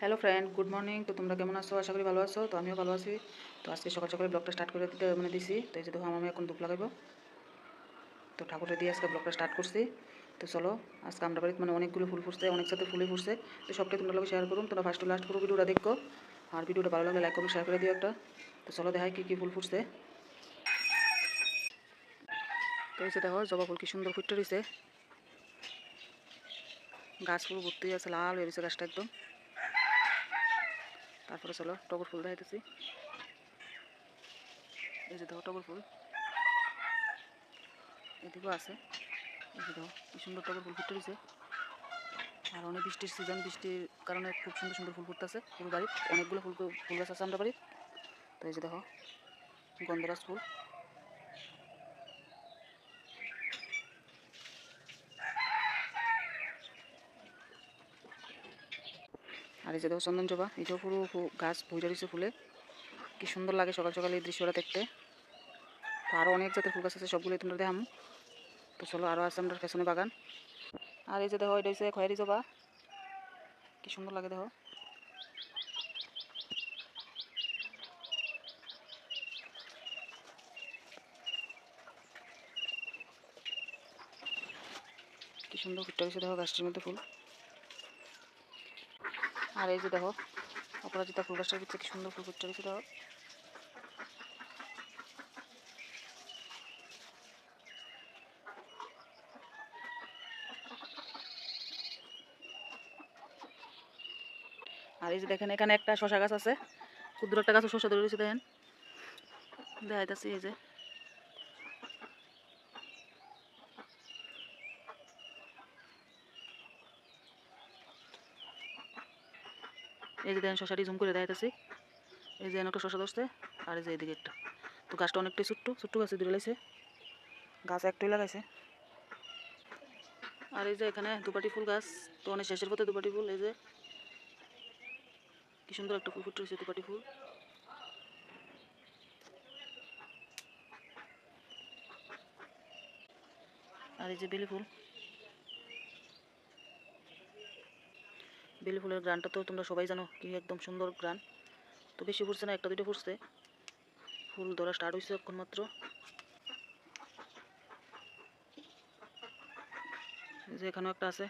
Hello friend good morning তো তোমরা কেমন আছো? আশা করি ভালো আছো। তো আমিও ভালো আছি। তো আজকে সকাল সকালে ব্লগটা স্টার্ট করে দিতে মানে দিছি। তো এই যে দেখো আমি এখন ধূপ লাগাবো তো ঠাকুরের দিয়ে আজকে ব্লগটা স্টার্ট করছি। তো চলো, আজকে আমরা বাড়িতে মানে অনেকগুলো ফুল ফুটছে, অনেক সাথে ফুলে ফুটছে। তো সবটাই তোমরা লোক শেয়ার করুন তোমরা ফার্স্ট লাস্ট পুরো ভিডিওটা দেখো। আর ভিডিওটা ভালো লাগলে লাইক করুন শেয়ার করে দিও একটা। তো চলো দেখাই কী কী ফুল ফুটছে। তো এই যে দেখো, জবা ফুল কি সুন্দর ফুটতে রয়েছে গাছ ফুল ভর্তি আছে, লাল হয়ে রয়েছে গাছটা একদম। তারপরে চলো, টগর ফুল দেখাইতেছি। এই যে দেখো টগর ফুল। এদিকেও আছে। এই যে দেখো, কি সুন্দর টগর ফুল ফুটে রয়েছে আর অনেক বৃষ্টির সিজন বৃষ্টির কারণে খুব সুন্দর সুন্দর ফুল ফুটতেছে ফুল বাড়ির অনেকগুলো ফুল ফুল গাছ আছে আমরা বাড়ির। তো এই যে দেখো, গন্ধরাজ ফুল। আর এই যে দেখো চন্দন জবা এটাও পুরো গাছ ভুইটা রয়েছে ফুলে। কি সুন্দর লাগে সকাল সকাল এই দৃশ্যটা দেখতে। আরও অনেক জাতের ফুল গাছ আছে সবগুলোই তোমরা দেখাম। তো চলো আরও আছে আমরা পেছনে বাগান। আর এই যে দেখো, এটা হচ্ছে খয়েরি জবা কি সুন্দর লাগে দেখো। কি সুন্দর ফুটটা গেছে দেখো গাছটির মধ্যে ফুল। আর এই যে দেখো অপরাজিতা ফুল গাছটার ভিতরে কি সুন্দর ফুল ফুটতে গেছে দেখো আর এই যে দেখেন, এখানে একটা শশা গাছ আছে। ক্ষুদ্র একটা গাছে শশা ধরে রয়েছে, দেখেন। দেখাইতেছি এই যে। এই যে দেখেন শশাটি জুম করে দেখাইতেছি। এই যে একটা শশা ধরছে, আর এই যে এদিকে একটা। তো গাছটা অনেকটাই ছোট্ট ছোট্ট গাছে দূরে লাগছে। গাছ একটাই লাগাইছে। আর এই যে এখানে দুপাটি ফুল গাছ, তো অনেক শেষের পথে দুপাটি ফুল, এই যে। কি সুন্দর একটা ফুল ফুটে রয়েছে দুপাটি ফুল। আর এই যে বেলি ফুল। বেলি ফুলের গ্রানটা তো তোমরা সবাই জানো কি একদম সুন্দর গ্রান। তো বেশি ফুটছে না, একটা দুটো ফুটছে। ফুল ধরা স্টার্ট হয়েছে এখন মাত্র যে এখানেও একটা আছে।